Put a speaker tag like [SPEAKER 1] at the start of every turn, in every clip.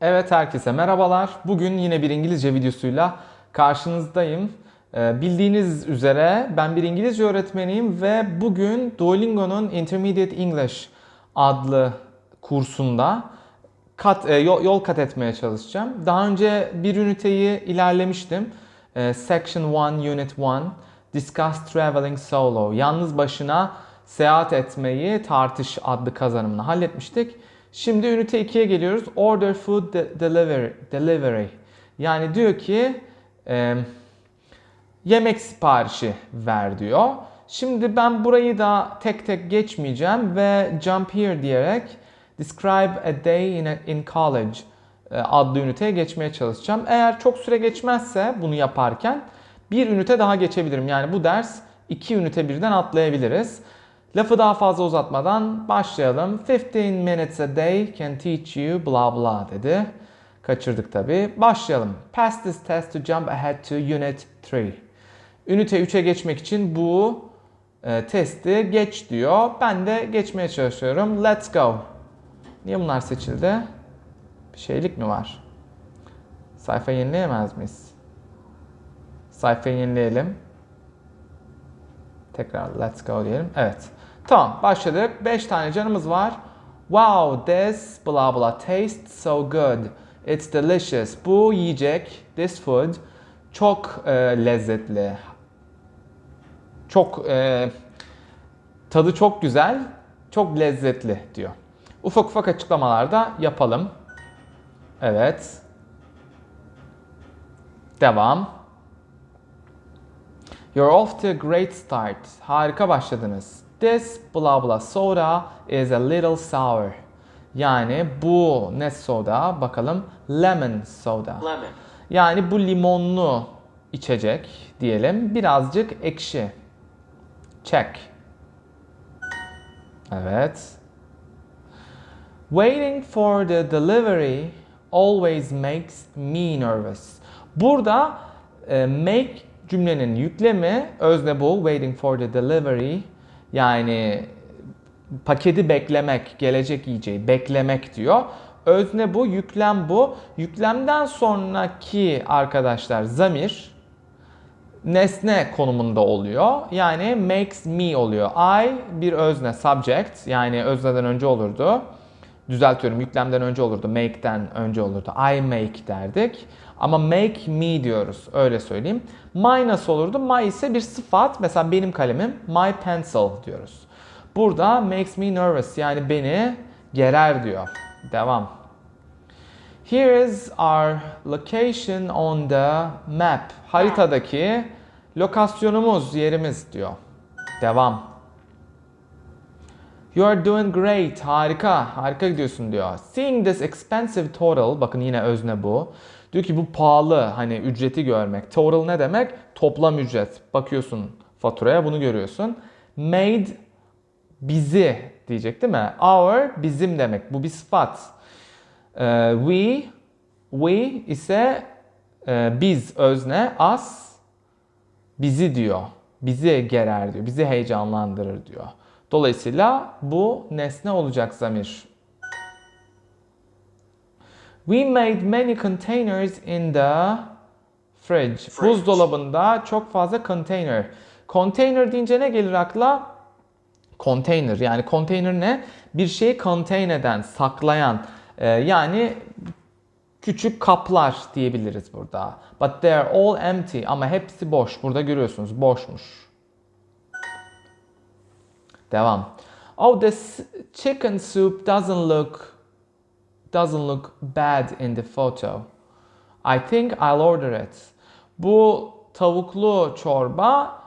[SPEAKER 1] Evet herkese merhabalar. Bugün yine bir İngilizce videosuyla karşınızdayım. Ee, Bildiğiniz üzere ben bir İngilizce öğretmeniyim ve bugün Duolingo'nun Intermediate English adlı kursunda kat, e, yol, kat etmeye çalışacağım. Daha önce bir üniteyi ilerlemiştim. Ee, Section 1, Unit 1, Discuss Traveling Solo. Yalnız başına seyahat etmeyi tartış adlı kazanımını halletmiştik. Şimdi ünite 2'ye geliyoruz. Order food de- delivery. delivery. Yani diyor ki e, yemek siparişi ver diyor. Şimdi ben burayı da tek tek geçmeyeceğim ve jump here diyerek describe a day in, a- in college e, adlı üniteye geçmeye çalışacağım. Eğer çok süre geçmezse bunu yaparken bir ünite daha geçebilirim. Yani bu ders iki ünite birden atlayabiliriz. Lafı daha fazla uzatmadan başlayalım. 15 minutes a day can teach you blah blah dedi. Kaçırdık tabi. Başlayalım. Pass this test to jump ahead to unit 3. Ünite 3'e geçmek için bu e, testi geç diyor. Ben de geçmeye çalışıyorum. Let's go. Niye bunlar seçildi? Bir şeylik mi var? Sayfa yenileyemez miyiz? Sayfayı yenileyelim. Tekrar let's go diyelim. Evet. Tamam başladık. 5 tane canımız var. Wow, this blah blah tastes so good. It's delicious. Bu yiyecek, this food çok e, lezzetli. Çok e, tadı çok güzel, çok lezzetli diyor. Ufak ufak açıklamalarda yapalım. Evet. Devam. You're off to a great start. Harika başladınız. This blah blah soda is a little sour. Yani bu ne soda? Bakalım. Lemon soda.
[SPEAKER 2] Lemon.
[SPEAKER 1] Yani bu limonlu içecek diyelim. Birazcık ekşi. Check. Evet. Waiting for the delivery always makes me nervous. Burada e, make cümlenin yüklemi özne bu waiting for the delivery yani paketi beklemek, gelecek yiyeceği beklemek diyor. Özne bu, yüklem bu. Yüklemden sonraki arkadaşlar zamir nesne konumunda oluyor. Yani makes me oluyor. I bir özne subject yani özneden önce olurdu. Düzeltiyorum yüklemden önce olurdu. Make'den önce olurdu. I make derdik. Ama make me diyoruz. Öyle söyleyeyim. My nasıl olurdu? My ise bir sıfat. Mesela benim kalemim my pencil diyoruz. Burada makes me nervous yani beni gerer diyor. Devam. Here is our location on the map. Haritadaki lokasyonumuz, yerimiz diyor. Devam. You are doing great. Harika. Harika gidiyorsun diyor. Seeing this expensive total. Bakın yine özne bu. Diyor ki bu pahalı hani ücreti görmek. Total ne demek? Toplam ücret. Bakıyorsun faturaya bunu görüyorsun. Made bizi diyecek değil mi? Our bizim demek. Bu bir sıfat. Ee, we we ise e, biz özne us bizi diyor. Bizi gerer diyor. Bizi heyecanlandırır diyor. Dolayısıyla bu nesne olacak zamir. We made many containers in the fridge.
[SPEAKER 2] Fridge.
[SPEAKER 1] Buzdolabında çok fazla container. Container deyince ne gelir akla? Container. Yani container ne? Bir şeyi contain eden, saklayan. Ee, yani küçük kaplar diyebiliriz burada. But they are all empty. Ama hepsi boş. Burada görüyorsunuz boşmuş. Devam. Oh, this chicken soup doesn't look doesn't look bad in the photo. I think I'll order it. Bu tavuklu çorba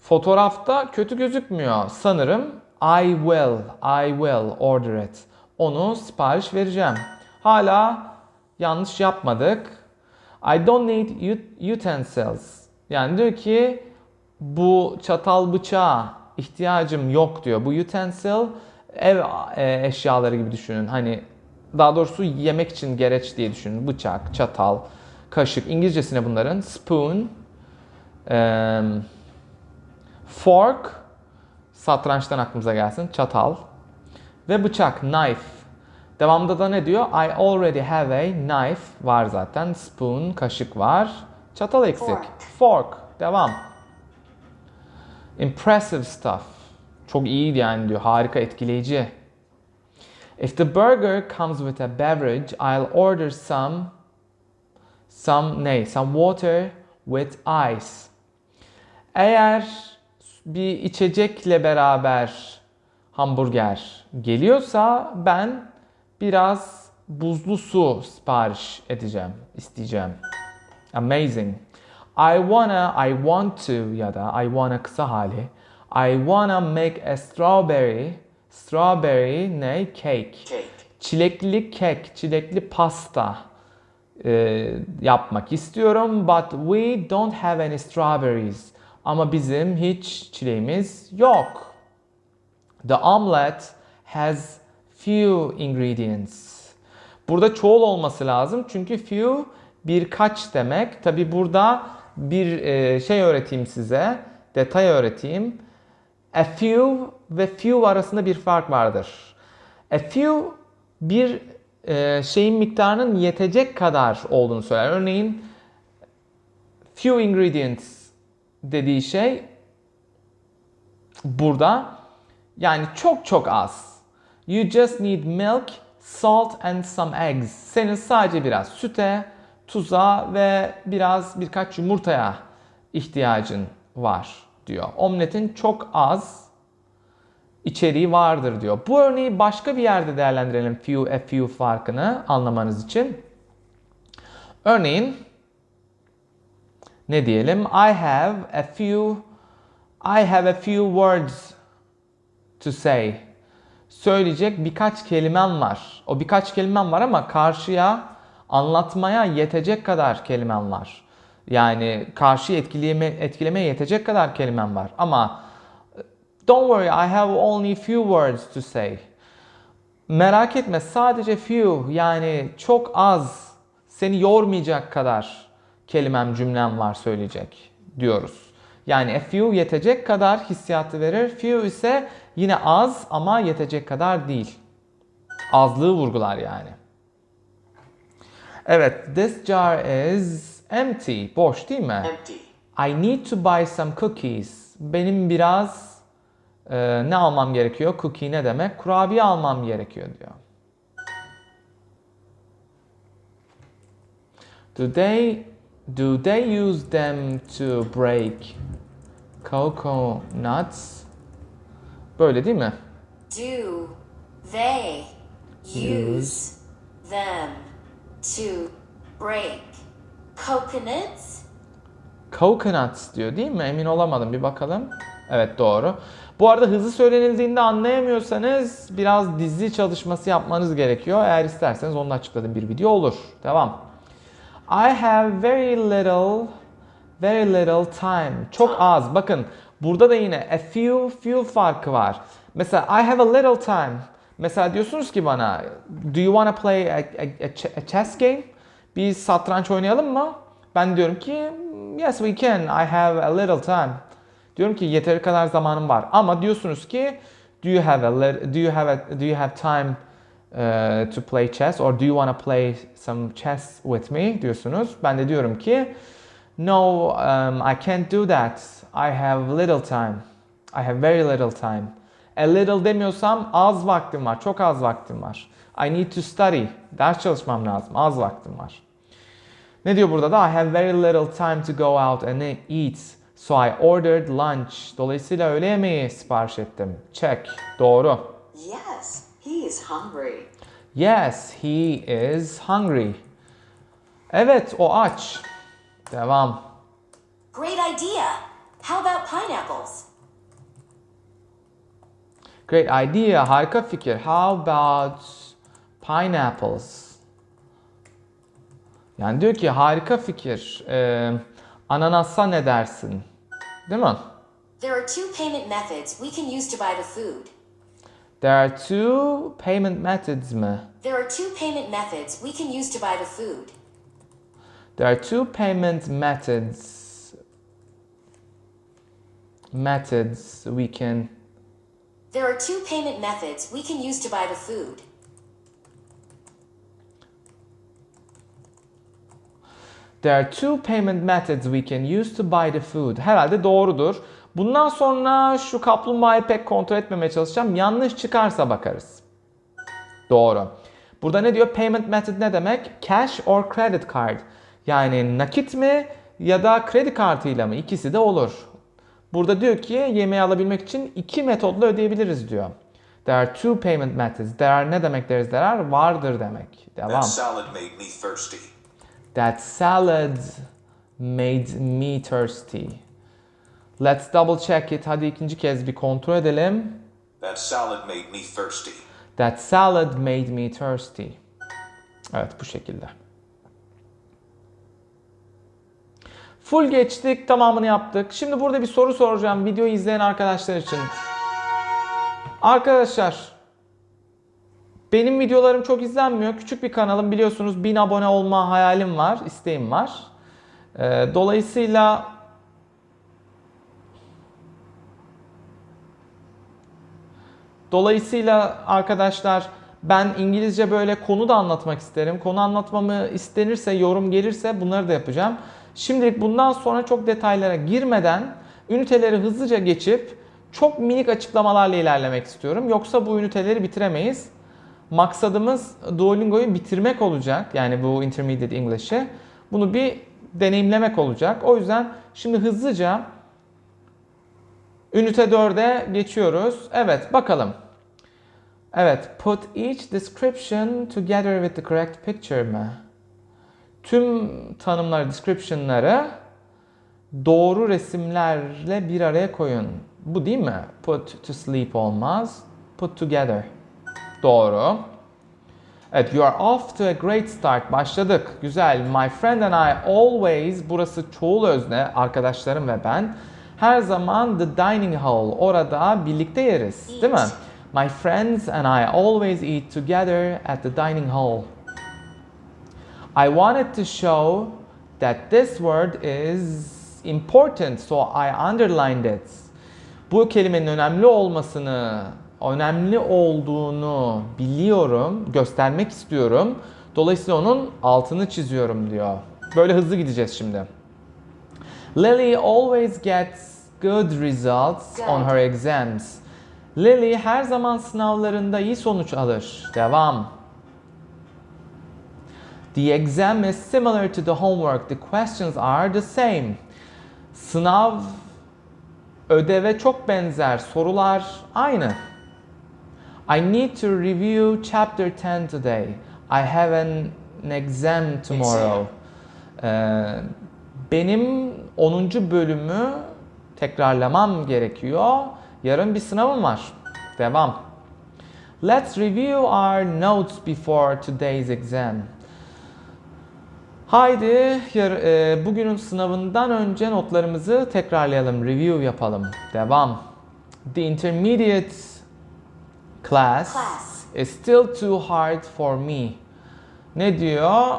[SPEAKER 1] fotoğrafta kötü gözükmüyor. Sanırım I will, I will order it. Onu sipariş vereceğim. Hala yanlış yapmadık. I don't need ut- utensils. Yani diyor ki bu çatal bıçağa ihtiyacım yok diyor. Bu utensil ev e, eşyaları gibi düşünün. Hani daha doğrusu yemek için gereç diye düşünün. Bıçak, çatal, kaşık. İngilizcesine bunların spoon, em, fork, satrançtan aklımıza gelsin. Çatal ve bıçak, knife. Devamında da ne diyor? I already have a knife. Var zaten. Spoon, kaşık var. Çatal eksik.
[SPEAKER 2] Fork.
[SPEAKER 1] Fork. Devam. Impressive stuff. Çok iyi yani diyor. Harika, etkileyici. If the burger comes with a beverage, I'll order some some ne? Some water with ice. Eğer bir içecekle beraber hamburger geliyorsa ben biraz buzlu su sipariş edeceğim, isteyeceğim. Amazing. I wanna, I want to ya da I wanna kısa hali. I wanna make a strawberry, strawberry ne? Cake.
[SPEAKER 2] Cake.
[SPEAKER 1] Çilekli kek, çilekli pasta e, yapmak istiyorum. But we don't have any strawberries. Ama bizim hiç çileğimiz yok. The omelet has few ingredients. Burada çoğul olması lazım çünkü few birkaç demek. Tabi burada bir e, şey öğreteyim size, detay öğreteyim. A few ve few arasında bir fark vardır. A few bir e, şeyin miktarının yetecek kadar olduğunu söyler. Örneğin few ingredients dediği şey burada yani çok çok az. You just need milk, salt and some eggs. Senin sadece biraz süte, tuza ve biraz birkaç yumurtaya ihtiyacın var diyor. Omletin çok az içeriği vardır diyor. Bu örneği başka bir yerde değerlendirelim few a few farkını anlamanız için. Örneğin ne diyelim? I have a few I have a few words to say. Söyleyecek birkaç kelimem var. O birkaç kelimem var ama karşıya anlatmaya yetecek kadar kelimem var. Yani karşıyı etkileme, etkilemeye yetecek kadar kelimem var. Ama don't worry I have only few words to say. Merak etme sadece few yani çok az seni yormayacak kadar kelimem cümlem var söyleyecek diyoruz. Yani a few yetecek kadar hissiyatı verir. Few ise yine az ama yetecek kadar değil. Azlığı vurgular yani. Evet, this jar is empty. Boş değil mi?
[SPEAKER 2] Empty.
[SPEAKER 1] I need to buy some cookies. Benim biraz e, ne almam gerekiyor? Cookie ne demek? Kurabiye almam gerekiyor diyor. Do they do they use them to break coconuts? Böyle değil mi?
[SPEAKER 2] Do they use them to break coconuts?
[SPEAKER 1] Coconuts diyor değil mi? Emin olamadım. Bir bakalım. Evet doğru. Bu arada hızlı söylenildiğinde anlayamıyorsanız biraz dizi çalışması yapmanız gerekiyor. Eğer isterseniz onu da açıkladığım bir video olur. Devam. I have very little very little time. Çok az. Bakın burada da yine a few few farkı var. Mesela I have a little time. Mesela diyorsunuz ki bana do you wanna play a, a, a ch- a chess game? Bir satranç oynayalım mı? Ben diyorum ki yes we can. I have a little time. Diyorum ki yeteri kadar zamanım var. Ama diyorsunuz ki do you have a lit- do you have a, do you have time uh, to play chess or do you wanna play some chess with me diyorsunuz. Ben de diyorum ki no um, I can't do that. I have little time. I have very little time. A little demiyorsam az vaktim var. Çok az vaktim var. I need to study. Ders çalışmam lazım. Az vaktim var. Ne diyor burada da? I have very little time to go out and eat. So I ordered lunch. Dolayısıyla öğle yemeği sipariş ettim. Check. Doğru.
[SPEAKER 2] Yes, he is hungry.
[SPEAKER 1] Yes, he is hungry. Evet, o aç. Devam.
[SPEAKER 2] Great idea. How about pineapples?
[SPEAKER 1] Great idea. Harika fikir. How about pineapples? Yani diyor ki harika fikir. Ee, ananasa ne dersin? Değil mi?
[SPEAKER 2] There are two payment methods we can use to buy the food.
[SPEAKER 1] There are two payment methods mi?
[SPEAKER 2] There are two payment methods we can use to buy the food.
[SPEAKER 1] There are two payment methods. Methods we can.
[SPEAKER 2] There are two payment methods we can use to buy the food.
[SPEAKER 1] There are two payment methods we can use to buy the food. Herhalde doğrudur. Bundan sonra şu kaplumbağayı pek kontrol etmemeye çalışacağım. Yanlış çıkarsa bakarız. Doğru. Burada ne diyor? Payment method ne demek? Cash or credit card. Yani nakit mi ya da kredi kartıyla mı? İkisi de olur. Burada diyor ki yemeği alabilmek için iki metodla ödeyebiliriz diyor. There are two payment methods. There are ne demek is there are? Vardır demek. Devam.
[SPEAKER 3] That salad made me thirsty.
[SPEAKER 1] That salad made me thirsty. Let's double check it. Hadi ikinci kez bir kontrol edelim.
[SPEAKER 3] That salad made me thirsty.
[SPEAKER 1] That salad made me thirsty. Evet bu şekilde. Full geçtik, tamamını yaptık. Şimdi burada bir soru soracağım videoyu izleyen arkadaşlar için. Arkadaşlar, benim videolarım çok izlenmiyor. Küçük bir kanalım biliyorsunuz 1000 abone olma hayalim var, isteğim var. Ee, dolayısıyla Dolayısıyla arkadaşlar ben İngilizce böyle konu da anlatmak isterim. Konu anlatmamı istenirse, yorum gelirse bunları da yapacağım. Şimdilik bundan sonra çok detaylara girmeden üniteleri hızlıca geçip çok minik açıklamalarla ilerlemek istiyorum. Yoksa bu üniteleri bitiremeyiz. Maksadımız Duolingo'yu bitirmek olacak. Yani bu Intermediate English'i. Bunu bir deneyimlemek olacak. O yüzden şimdi hızlıca Ünite 4'e geçiyoruz. Evet bakalım. Evet put each description together with the correct picture mı? Tüm tanımları, description'ları doğru resimlerle bir araya koyun. Bu değil mi? Put to sleep olmaz. Put together. Doğru. Evet, you are off to a great start. Başladık. Güzel. My friend and I always, burası çoğul özne, arkadaşlarım ve ben. Her zaman the dining hall, orada birlikte yeriz. Değil mi? My friends and I always eat together at the dining hall. I wanted to show that this word is important, so I underlined it. Bu kelimenin önemli olmasını, önemli olduğunu biliyorum, göstermek istiyorum. Dolayısıyla onun altını çiziyorum diyor. Böyle hızlı gideceğiz şimdi. Lily always gets good results on her exams. Lily her zaman sınavlarında iyi sonuç alır. Devam. The exam is similar to the homework. The questions are the same. Sınav ödeve çok benzer. Sorular aynı. I need to review chapter 10 today. I have an, an exam tomorrow. Ee, benim 10. bölümü tekrarlamam gerekiyor. Yarın bir sınavım var. Devam. Let's review our notes before today's exam. Haydi yar, e, bugünün sınavından önce notlarımızı tekrarlayalım, review yapalım. Devam. The intermediate class,
[SPEAKER 2] Class.
[SPEAKER 1] is still too hard for me. Ne diyor?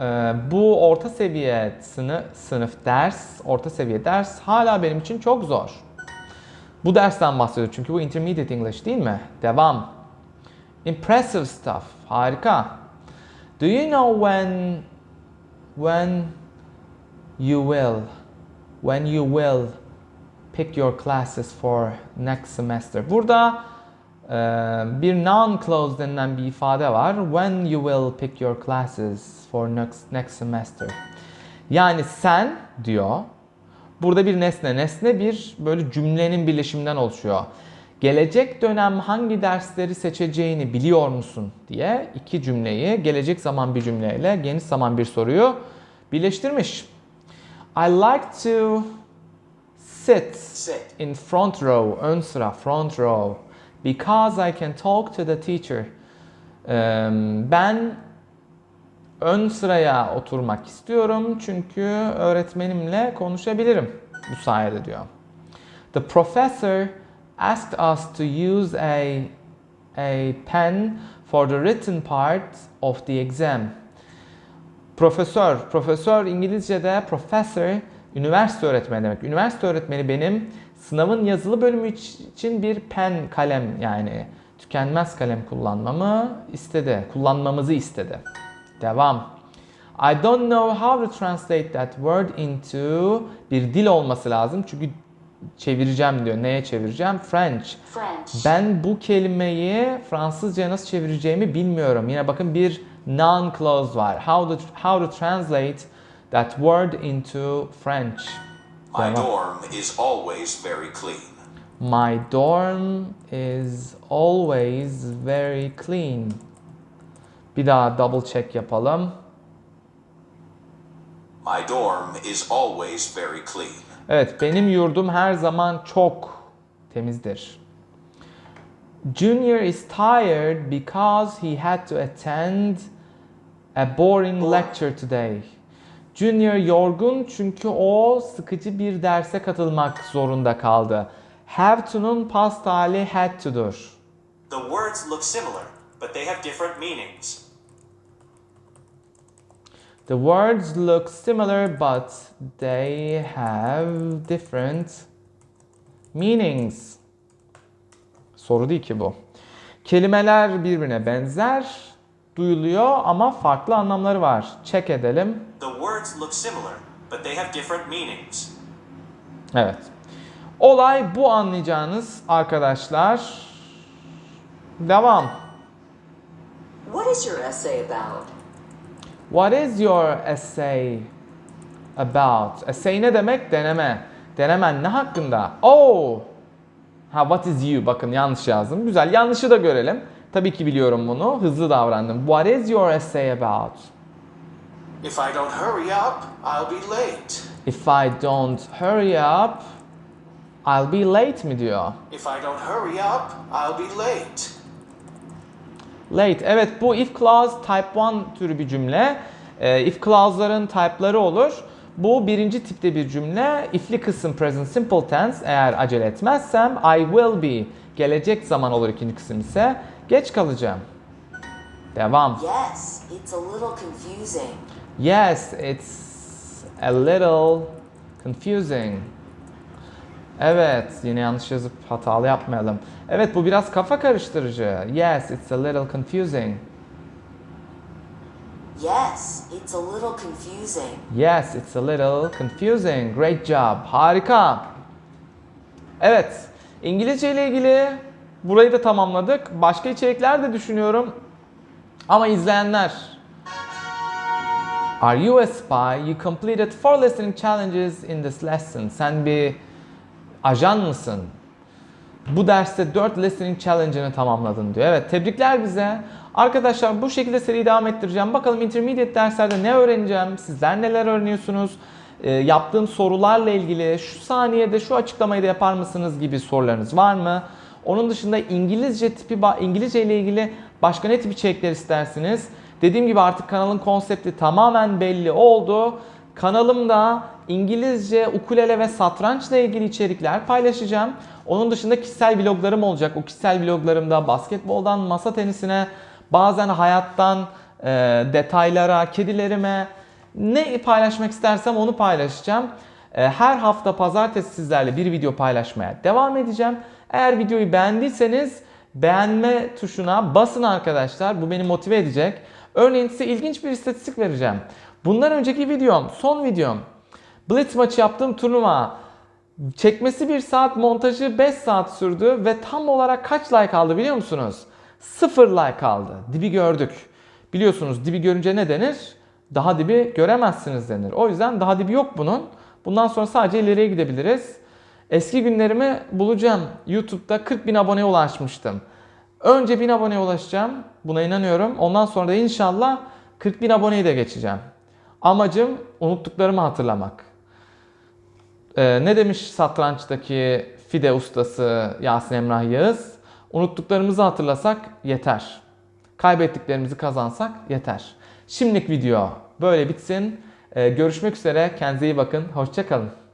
[SPEAKER 1] Ee, bu orta seviye sınıf, sınıf ders, orta seviye ders hala benim için çok zor. Bu dersten bahsediyor çünkü bu intermediate English değil mi? Devam. Impressive stuff. Harika. Do you know when when you will when you will pick your classes for next semester? Burada bir noun clause denilen bir ifade var. When you will pick your classes for next next semester. Yani sen diyor. Burada bir nesne. Nesne bir böyle cümlenin birleşiminden oluşuyor. Gelecek dönem hangi dersleri seçeceğini biliyor musun diye iki cümleyi gelecek zaman bir cümleyle geniş zaman bir soruyu birleştirmiş. I like to sit
[SPEAKER 3] Sit.
[SPEAKER 1] in front row, ön sıra, front row. Because I can talk to the teacher. Eee, ben ön sıraya oturmak istiyorum çünkü öğretmenimle konuşabilirim bu sayede diyor. The professor asked us to use a a pen for the written part of the exam. Profesör, profesör İngilizce'de professor üniversite öğretmeni demek. Üniversite öğretmeni benim sınavın yazılı bölümü için bir pen, kalem yani tükenmez kalem kullanmamı istedi. Kullanmamızı istedi. Devam. I don't know how to translate that word into bir dil olması lazım. Çünkü çevireceğim diyor. Neye çevireceğim? French.
[SPEAKER 2] French.
[SPEAKER 1] Ben bu kelimeyi Fransızca'ya nasıl çevireceğimi bilmiyorum. Yine bakın bir noun clause var. How to, how to translate that word into French.
[SPEAKER 3] My dorm is always very clean.
[SPEAKER 1] My dorm is always very clean. Bir daha double check yapalım.
[SPEAKER 3] My dorm is always very clean.
[SPEAKER 1] Evet, benim yurdum her zaman çok temizdir. Junior is tired because he had to attend a boring lecture today. Junior yorgun çünkü o sıkıcı bir derse katılmak zorunda kaldı. Have to'nun past hali had to'dur.
[SPEAKER 4] The words look similar, but they have different meanings.
[SPEAKER 1] The words look similar but they have different meanings. Soru değil ki bu. Kelimeler birbirine benzer, duyuluyor ama farklı anlamları var. Check edelim.
[SPEAKER 4] The words look similar, but they have different meanings.
[SPEAKER 1] Evet. Olay bu anlayacağınız arkadaşlar. Devam.
[SPEAKER 5] What is your essay about?
[SPEAKER 1] What is your essay about? Essay ne demek? Deneme. Denemen ne hakkında? Oh! Ha what is you? Bakın yanlış yazdım. Güzel. Yanlışı da görelim. Tabii ki biliyorum bunu. Hızlı davrandım. What is your essay about?
[SPEAKER 3] If I don't hurry up, I'll be late.
[SPEAKER 1] If I don't hurry up, I'll be late mi diyor.
[SPEAKER 3] If I don't hurry up, I'll be late.
[SPEAKER 1] Late. Evet bu if clause type 1 türü bir cümle. Ee, if clause'ların type'ları olur. Bu birinci tipte bir cümle. If'li kısım present simple tense. Eğer acele etmezsem I will be. Gelecek zaman olur ikinci kısım ise. Geç kalacağım. Devam.
[SPEAKER 2] Yes, it's a little confusing.
[SPEAKER 1] Yes, it's a little confusing. Evet, yine yanlış yazıp hatalı yapmayalım. Evet, bu biraz kafa karıştırıcı. Yes, it's a little confusing.
[SPEAKER 2] Yes, it's a little confusing.
[SPEAKER 1] Yes, it's a little confusing. Great job. Harika. Evet, İngilizce ile ilgili burayı da tamamladık. Başka içerikler de düşünüyorum. Ama izleyenler Are you a spy? You completed four listening challenges in this lesson. Sen bir ajan mısın? Bu derste 4 listening challenge'ını tamamladın diyor. Evet tebrikler bize. Arkadaşlar bu şekilde seriyi devam ettireceğim. Bakalım intermediate derslerde ne öğreneceğim? Sizler neler öğreniyorsunuz? Ee, yaptığım sorularla ilgili şu saniyede şu açıklamayı da yapar mısınız gibi sorularınız var mı? Onun dışında İngilizce tipi İngilizce ile ilgili başka ne tip içerikler istersiniz? Dediğim gibi artık kanalın konsepti tamamen belli oldu. Kanalımda İngilizce, ukulele ve satrançla ilgili içerikler paylaşacağım. Onun dışında kişisel vloglarım olacak. O kişisel vloglarımda basketboldan masa tenisine, bazen hayattan e, detaylara, kedilerime ne paylaşmak istersem onu paylaşacağım. E, her hafta pazartesi sizlerle bir video paylaşmaya devam edeceğim. Eğer videoyu beğendiyseniz beğenme tuşuna basın arkadaşlar. Bu beni motive edecek. Örneğin size ilginç bir istatistik vereceğim. Bundan önceki videom, son videom. Blitz maçı yaptığım turnuva. Çekmesi 1 saat, montajı 5 saat sürdü ve tam olarak kaç like aldı biliyor musunuz? 0 like aldı. Dibi gördük. Biliyorsunuz dibi görünce ne denir? Daha dibi göremezsiniz denir. O yüzden daha dibi yok bunun. Bundan sonra sadece ileriye gidebiliriz. Eski günlerimi bulacağım. YouTube'da 40 bin aboneye ulaşmıştım. Önce 1000 aboneye ulaşacağım. Buna inanıyorum. Ondan sonra da inşallah 40 bin aboneyi de geçeceğim. Amacım unuttuklarımı hatırlamak. Ee, ne demiş satrançtaki fide ustası Yasin Emrah Yağız? Unuttuklarımızı hatırlasak yeter. Kaybettiklerimizi kazansak yeter. Şimdilik video böyle bitsin. Ee, görüşmek üzere. Kendinize iyi bakın. Hoşçakalın.